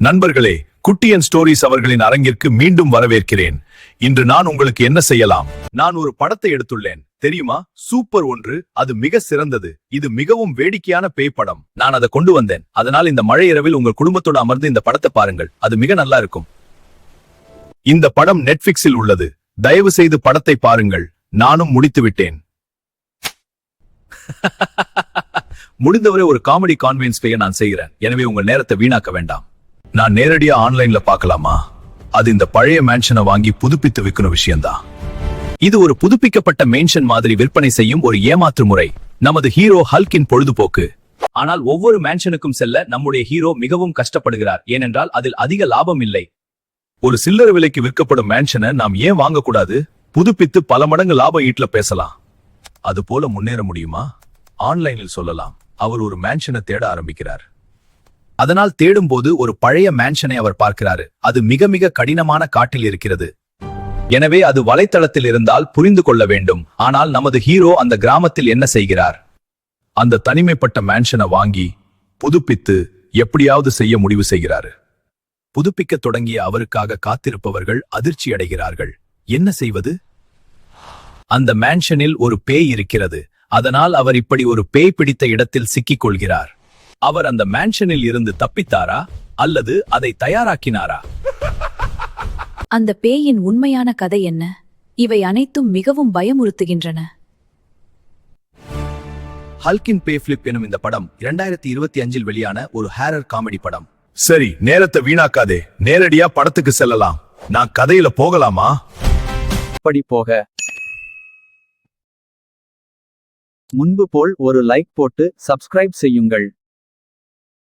நண்பர்களே குட்டியன் ஸ்டோரிஸ் அவர்களின் அரங்கிற்கு மீண்டும் வரவேற்கிறேன். இன்று நான் உங்களுக்கு என்ன செய்யலாம்? நான் ஒரு படத்தை எடுத்துள்ளேன். தெரியுமா? சூப்பர் ஒன்று அது மிக சிறந்தது. இது மிகவும் வேடிக்கையான பேய் படம். நான் அதை கொண்டு வந்தேன். அதனால் இந்த மழை இரவில் உங்கள் குடும்பத்தோடு அமர்ந்து இந்த படத்தை பாருங்கள். அது மிக நல்லா இருக்கும். இந்த படம் நெட்ஃபிக்ஸில் உள்ளது. தயவு செய்து படத்தை பாருங்கள். நானும் முடித்து விட்டேன். முடிந்தவரை ஒரு காமெடி கான்வென்ஸ் பெய்ய நான் செய்கிறேன். எனவே உங்கள் நேரத்தை வீணாக்க வேண்டாம். நான் நேரடியா ஆன்லைன்ல பார்க்கலாமா? அது இந்த பழைய மேன்ஷனை வாங்கி புதுப்பித்து விற்கணும் விஷயம்தான். இது ஒரு புதுப்பிக்கப்பட்ட மேன்ஷன் மாதிரி விற்பனை செய்யும் ஒரு ஏமாற்று முறை. நமது ஹீரோ ஹல்கின் பொழுதுபோக்கு. ஆனால் ஒவ்வொரு மேன்ஷனுக்கும் செல்ல நம்முடைய ஹீரோ மிகவும் கஷ்டப்படுகிறார். ஏனென்றால் அதில் அதிக லாபம் இல்லை. ஒரு சில்லறை விலைக்கு விற்கப்படும் மேன்ஷனை நாம் ஏன் வாங்கக்கூடாது? புதுப்பித்து பல மடங்கு லாபம் ஈட்ல பேசலாம். அது போல முன்னேற முடியுமா? ஆன்லைனில் சொல்லலாம். அவர் ஒரு மேன்ஷனை தேட ஆரம்பிக்கிறார். அதனால் தேடும்போது ஒரு பழைய மேன்ஷனை அவர் பார்க்கிறாரு. அது மிக மிக கடினமான காட்டில் இருக்கிறது. எனவே அது வலைத்தளத்தில் இருந்தால் புரிந்து கொள்ள வேண்டும். ஆனால் நமது ஹீரோ அந்த கிராமத்தில் என்ன செய்கிறார்? அந்த தனிமைப்பட்ட மேன்ஷனை வாங்கி புதுப்பித்து எப்படியாவது செய்ய முடிவு செய்கிறாரு. புதுப்பிக்க தொடங்கிய அவருக்காக காத்திருப்பவர்கள் அதிர்ச்சி அடைகிறார்கள். என்ன செய்வது? அந்த மேன்ஷனில் ஒரு பேய் இருக்கிறது. அதனால் அவர் இப்படி ஒரு பேய் பிடித்த இடத்தில் சிக்கிக் கொள்கிறார். அவர் அந்த மேன்ஷனில் இருந்து தப்பித்தாரா? அல்லது அதை தயாராக்கினாரா? அந்த பேயின் உண்மையான கதை என்ன? இவை அனைத்தும் மிகவும் பயமுறுத்துகின்றன. ஹல்கின் பே ஃபிளிப் எனும் இந்த படம் இரண்டாயிரத்தி இருபத்தி அஞ்சில் வெளியான ஒரு ஹேரர் காமெடி படம். சரி நேரத்தை வீணாக்காதே. நேரடியா படத்துக்கு செல்லலாம். நான் கதையில போகலாமா? அப்படி போக. முன்பு போல் ஒரு லைக் போட்டு சப்ஸ்கிரைப் செய்யுங்கள்.